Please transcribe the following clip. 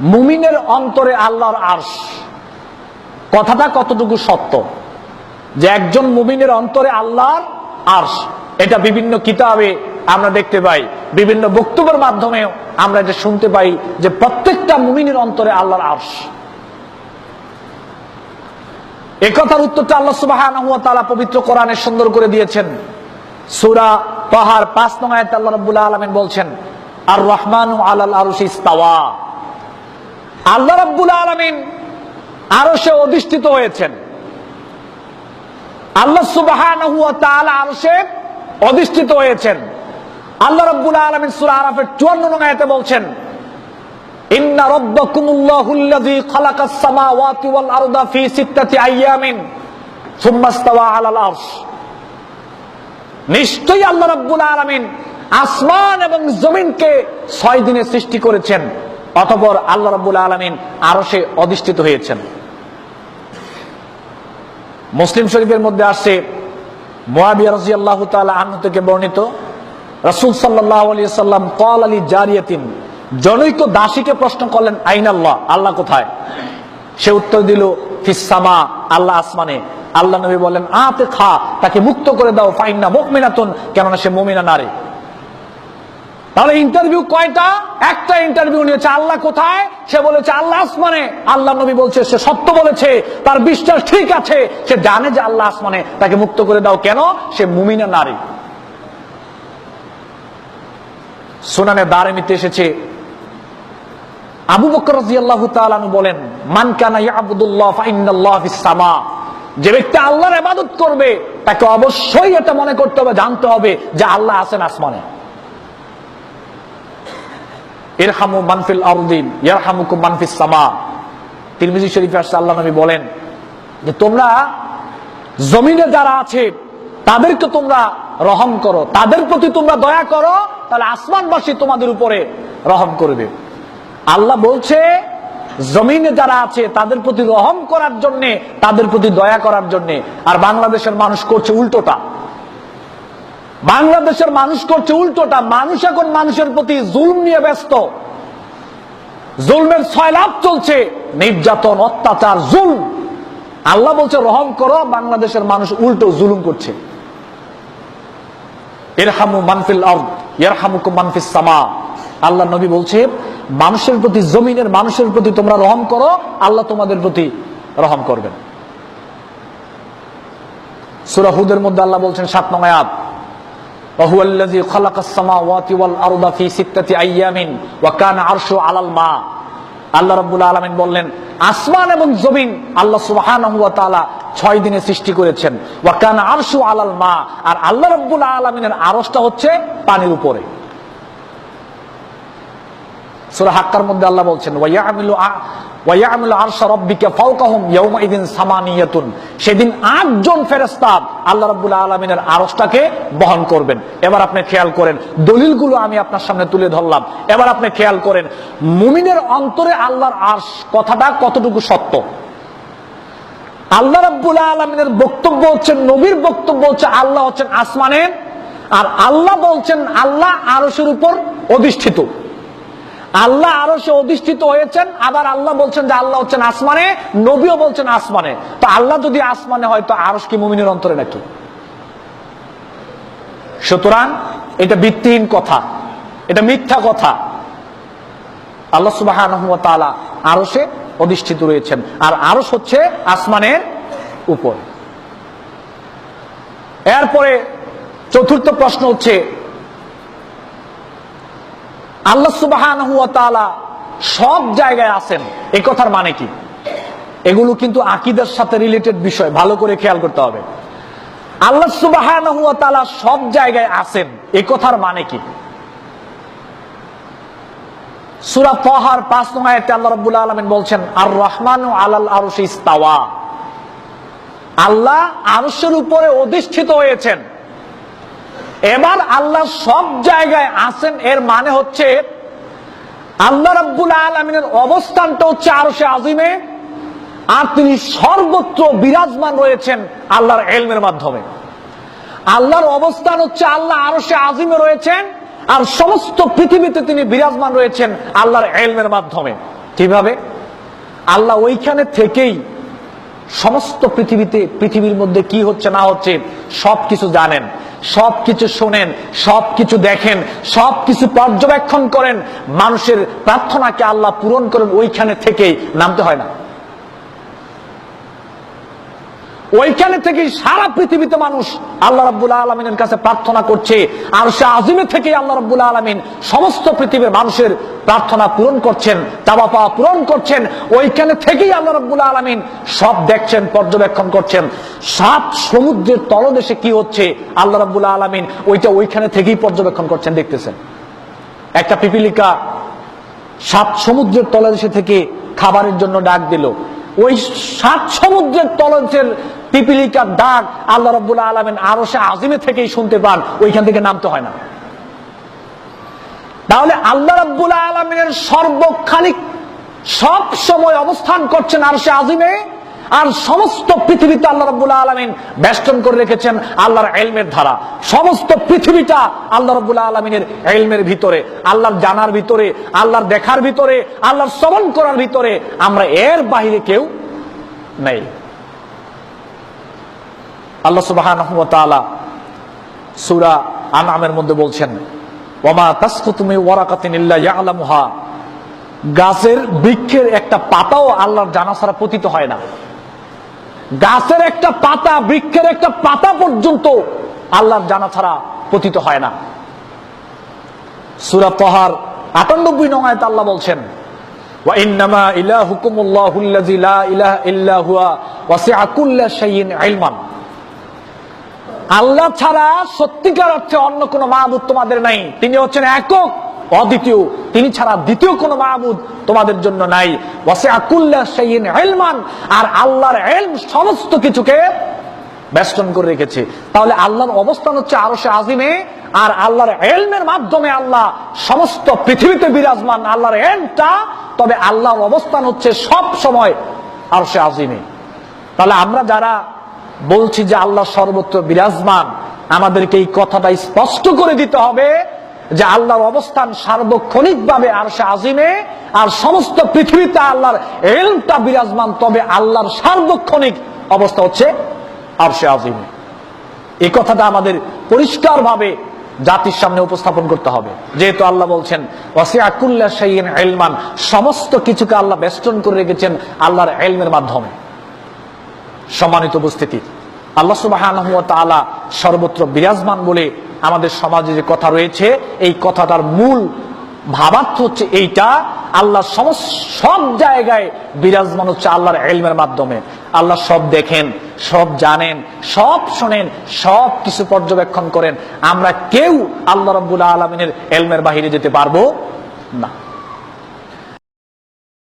মুমিনের অন্তরে আল্লাহর আরশ। কথাটা কতটুকু সত্য? যে একজন মুমিনের অন্তরে আল্লাহর আরশ। এটা বিভিন্ন কিতাবে আমরা দেখতে পাই, বিভিন্ন বক্তব্যের মাধ্যমে আমরা এটা শুনতে পাই যে প্রত্যেকটা মুমিনের অন্তরে আল্লাহর আরশ। এ কথার উত্তরটা আল্লাহ তাআলা পবিত্র কোরআনে সুন্দর করে দিয়েছেন। সূরা পাহাড় পাঁচ নং আয়াতে আল্লাহ রাব্বুল আলামিন বলছেন, আর রহমানু আলাল আরশি ইস্তাওয়া। আল্লাহ রাব্বুল আলামিন সে অধিষ্ঠিত হয়েছেন। আল্লাহ তাআলা আরশে অধিষ্ঠিত হয়েছেন। আল্লাহ রাব্বুল আলামিন সূরা আরাফের 54 নং আয়াতে বলছেন, ইন্না রাব্বাকুমুল্লাহুল্লাযী খালাকাস সামাওয়াতি ওয়াল আরদা ফি সিত্তাতি আইয়ামিন সুম্মা ইস্তাওয়া আলাল আরশ। নিশ্চয়ই আল্লাহ রাব্বুল আলামিন আসমান এবং জমিনকে ছয় দিনে সৃষ্টি করেছেন। অতঃপর আল্লাহ রাব্বুল আলামিন আরশে অধিষ্ঠিত হয়েছেন। মুসলিম শরীফের মধ্যে আসছে মুয়াবিয়া রাদিয়াল্লাহু তাআলা আনহু থেকে বর্ণিত, রাসূল আলাইহি সাল্লাম ক্বাল আলী জারিয়াতিন, জনৈক দাসীকে প্রশ্ন করলেন, আইন আল্লাহ আল্লাহ কোথায়? সে উত্তর দিল ফিসামা আল্লাহ আসমানে। আল্লাহ নবী বলেন আতে খা তাকে মুক্ত করে দাও, ফাইন্না মুকমিনাতুন কেননা সে মুমিনা নারী। তাহলে ইন্টারভিউ কয়টা? একটা ইন্টারভিউ নিয়েছে আল্লাহ কোথায়? সে বলেছে আল্লাহ আসমানে। আল্লাহ নবী বলছে, সে সত্য বলেছে। তার বিশ্বাস ঠিক আছে। সে জানে যে আল্লাহ আসমানে। তাকে মুক্ত করে দাও। কেন? সে মুমিনা নারী। সুনানে দারেমিতে এসেছে। আবু বকর রাদিয়াল্লাহু তাআলা বলেন, মান কানা ইয়াবুদুল্লাহ ফাইন্নাল্লাহ ফিস সামা যে ব্যক্তি আল্লাহর ইবাদত করবে, তাকে অবশ্যই এটা মনে করতে হবে, জানতে হবে যে আল্লাহ আছেন আসমানে। মানফিল আরদিন ইয়ারহামুকুম মানফিস সামা। তিরমিজি শরীফে আসছে, আল্লাহ নবী বলেন যে তোমরা জমিনে যারা আছে, তাদেরকে তোমরা রহম করো। তাদের প্রতি তোমরা দয়া করো, তাহলে আসমানবাসী তোমাদের উপরে রহম করবে। আল্লাহ বলছে, জমিনে যারা আছে, তাদের প্রতি রহম করার জন্য, তাদের প্রতি দয়া করার জন্যে। আর বাংলাদেশের মানুষ করছে উল্টোটা। বাংলাদেশের মানুষ করছে উল্টোটা। মানুষ এখন মানুষের প্রতি জুলম নিয়ে ব্যস্ত। জুলমের লাভ চলছে। নির্যাতন, অত্যাচার, জুলম। আল্লাহ বলছে, রহম করো, বাংলাদেশের মানুষ উল্টো জুলুম করছে। এরহামু মানফিল আরদ, ইয়ারহামুকুম মানফিস সামা। আল্লাহ নবী বলছে, মানুষের প্রতি, জমিনের মানুষের প্রতি তোমরা রহম করো, আল্লাহ তোমাদের প্রতি রহম করবেন। সূরা হুদের মধ্যে আল্লাহ বলছেন, সাত নং আয়াত। وهو الذي خلق السماوات والأرض في ستة أيام وكان عرشه على الماء আল্লাহ রাব্বুল আলামিন বললেন আসমান এবং জমিন আল্লাহ সুবহানাহু ওয়া তাআলা ছয় দিনে সৃষ্টি করেছেন ওয়া কানা আরশু আলাল মা আর আল্লাহ রাব্বুল আলামিনের আরশটা হচ্ছে পানির উপরে সূরা হাক্কার মধ্যে আল্লাহ বলছেন সেদিন আটজন আল্লাহ বহন করবেন। এবার আপনি খেয়াল করেন, দলিলগুলো আমি আপনার সামনে তুলে ধরলাম। এবার আপনি খেয়াল করেন, মুমিনের অন্তরে আল্লাহর কথাটা কতটুকু সত্য? আল্লাহ রাব্বুল আলমিনের বক্তব্য হচ্ছে, নবীর বক্তব্য হচ্ছে, আল্লাহ হচ্ছেন আসমানের, আর আল্লাহ বলছেন, আল্লাহ আরশের উপর অধিষ্ঠিত। আল্লাহ আরও সে অধিষ্ঠিত হয়েছেন, আবার আল্লাহ বলছেন যে আল্লাহ হচ্ছেন আসমানে, নবীও বলছেন আসমানে। তো আল্লাহ যদি আসমানে হয়, তো আরস কি মুমিনের অন্তরে নাকি? সুতরাং এটা ভিত্তিহীন কথা। এটা মিথ্যা কথা। আল্লাহ সুবাহ আরও সে অধিষ্ঠিত রয়েছেন। আর আরস হচ্ছে আসমানের উপর। এরপরে চতুর্থ প্রশ্ন হচ্ছে আল্লাহ সুবাহ সব জায়গায় আছেন। এ কথার মানে কি? এগুলো কিন্তু আকিদের সাথে রিলেটেড বিষয়। ভালো করে খেয়াল করতে হবে। আল্লাহ সুবাহ সব জায়গায় আছেন। এ কথার মানে কি? সুরা পহার পাঁচ নয় আল্লাহ রব্বুল আলমিন বলছেন আর রহমান আলাল আরশ ইস্তাওয়া। আল্লাহ আরশের উপরে অধিষ্ঠিত হয়েছেন। এবার আল্লাহ সব জায়গায় আছেন, এর মানে হচ্ছে আল্লাহ রাব্বুল আলমিনের অবস্থানটা হচ্ছে আরও সে আজিমে, আর তিনি সর্বত্র বিরাজমান রয়েছেন আল্লাহর এলমের মাধ্যমে। আল্লাহর অবস্থান হচ্ছে আল্লাহ আরও সে আজিমে রয়েছেন, আর সমস্ত পৃথিবীতে তিনি বিরাজমান রয়েছেন আল্লাহর এলমের মাধ্যমে। কীভাবে? আল্লাহ ওইখানে থেকেই সমস্ত পৃথিবীতে, পৃথিবীর মধ্যে কি হচ্ছে না হচ্ছে সব কিছু জানেন। সব কিছু শোনেন সব কিছু দেখেন সব কিছু পর্যবেক্ষণ করেন, মানুষের প্রার্থনাকে আল্লাহ পূরণ করেন, ওইখানে থেকেই নামতে হয় না। ওইখানে থেকে সারা পৃথিবীতে মানুষ আল্লাহ রাব্বুল আলমিনের কাছে প্রার্থনা করছে। আর সে আজিমে থেকে আল্লাহ রাব্বুল আলমিন সমস্ত পৃথিবীর মানুষের প্রার্থনা পূরণ করছেন চাওয়া পাওয়া পূরণ করছেন। ওইখানে থেকেই আল্লাহ রাব্বুল আলমিন সব দেখছেন, পর্যবেক্ষণ করছেন। সাত সমুদ্রের তলদেশে কি হচ্ছে আল্লাহ রাব্বুল আলমিন ওইটা ওইখানে থেকেই পর্যবেক্ষণ করছেন, দেখতেছেন। একটা পিপিলিকা সাত সমুদ্রের তলদেশে থেকে খাবারের জন্য ডাক দিল। ওই সাত সমুদ্রের তলদেশের পিপিলিকার ডাক আল্লাহ রব্বুল আলমেন আরও সে আজিমে থেকেই শুনতে পান, ওইখান থেকে নামতে হয় না। তাহলে আল্লাহ রব্বুল আলমিনের সর্বক্ষানিক সব সময় অবস্থান করছেন আর সে আজিমে, আর সমস্ত পৃথিবীতে আল্লাহ রব্বুল আলমিন বেষ্টন করে রেখেছেন আল্লাহর এলমের ধারা। সমস্ত পৃথিবীটা আল্লাহ রব্বুল আলমিনের এলমের ভিতরে, আল্লাহর জানার ভিতরে, আল্লাহর দেখার ভিতরে, আল্লাহর শ্রবণ করার ভিতরে আমরা এর বাহিরে কেউ নেই। আল্লাহ সুবাহ সুরা আনামের মধ্যে বলছেন ওমা তাসকুতুমি ওয়ারাকাতিন ইল্লা ইয়ালামুহা গাছের বৃক্ষের একটা পাতাও আল্লাহর জানা ছাড়া পতিত হয় না গাছের একটা পাতা বৃক্ষের একটা পাতা পর্যন্ত আল্লাহর জানা ছাড়া পতিত হয় না সুরা তহার আটানব্বই নঙায়ত আল্লাহ বলছেন وإنما إلهكم الله الذي لا إله إلا هو وسع كل شيء علما আল্লাহ ছাড়া সত্যিকার অর্থে অন্য কোন মাহবুদ তোমাদের নাই। তিনি হচ্ছেন একক, অদ্বিতীয়। তিনি ছাড়া দ্বিতীয় কোন মাহবুদ তোমাদের জন্য নাই। ওয়াসে আকুল্লা সেইন এলমান আর আল্লাহর এলম সমস্ত কিছুকে বেষ্টন করে রেখেছে। তাহলে আল্লাহর অবস্থান হচ্ছে আরও সে আজিমে, আর আল্লাহর এলমের মাধ্যমে আল্লাহ সমস্ত পৃথিবীতে বিরাজমান। আল্লাহর এলমটা তবে আল্লাহর অবস্থান হচ্ছে সব সময় আর সে আজিমে। তাহলে আমরা যারা বলছি যে আল্লাহ সর্বত্র বিরাজমান। আমাদেরকে এই কথাটা স্পষ্ট করে দিতে হবে যে আল্লাহর অবস্থান সার্বক্ষণিক ভাবে আর সে আজিমে আর সমস্ত পৃথিবীতে আল্লাহর এলমটা বিরাজমান, তবে আল্লাহর সার্বক্ষণিক অবস্থা হচ্ছে আর সে আজিমে। এই কথাটা আমাদের পরিষ্কার ভাবে জাতির সামনে উপস্থাপন করতে হবে। যেহেতু আল্লাহ বলছেন সমস্ত কিছুকে আল্লাহ বেষ্টন করে রেখেছেন আল্লাহর এলমের মাধ্যমে। সম্মানিত উপস্থিতি। আল্লাহ সুবাহ সর্বত্র বিরাজমান বলে আমাদের সমাজে যে কথা রয়েছে, এই কথাটার মূল ভাবার্থ হচ্ছে এইটা, আল্লাহ সব জায়গায় বিরাজমান হচ্ছে আল্লাহর এলমের মাধ্যমে। আল্লাহ সব দেখেন, সব জানেন, সব শোনেন, সব কিছু পর্যবেক্ষণ করেন। আমরা কেউ আল্লাহ রব্বুল আলমিনের এলমের বাহিরে যেতে পারব না।